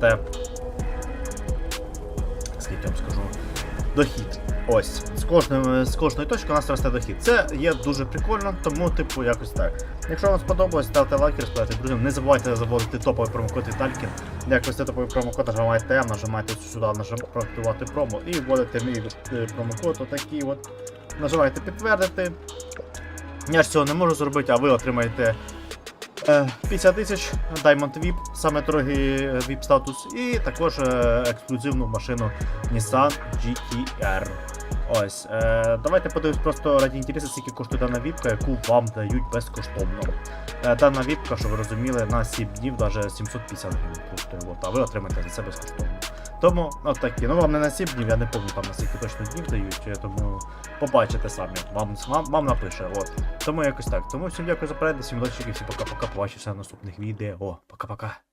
росте. Скільки вам скажу? Дохід. Ось. З, кожним, з кожної точки у нас росте дохід. Це є дуже прикольно, тому, типу, якось так. Якщо вам сподобалось, ставте лайк, розповідайте друзям. Не забувайте заводити топовий промокод Віталькін. Якось топовий промокод нажимаєте М, нажимаєте сюди, нажимаєте проактивувати промо і вводите мій е, промокод, отакий от. Нажимаєте підтвердити. Я ж цього не можу зробити, а ви отримаєте 50 тисяч Diamond VIP, саме дорогий е, VIP статус, і також е, ексклюзивну машину Nissan GTR. Ось, е, давайте подивимось просто раді інтересу, скільки коштує дана віпка, яку вам дають безкоштовно. Е, дана віпка, щоб ви розуміли, на 7 днів навіть 750 гривень коштує, от, а ви отримаєте за це безкоштовно. Тому от такі. Ну вам не на 7 днів, я не пам'ятаю там на точно днів дають, е, тому побачите самі. Вам, вам, вам напише. От. Тому якось так. Тому всім дякую за перегляд, всім удачі, всім пока-пока, побачимося в наступних відео. Пока-пока.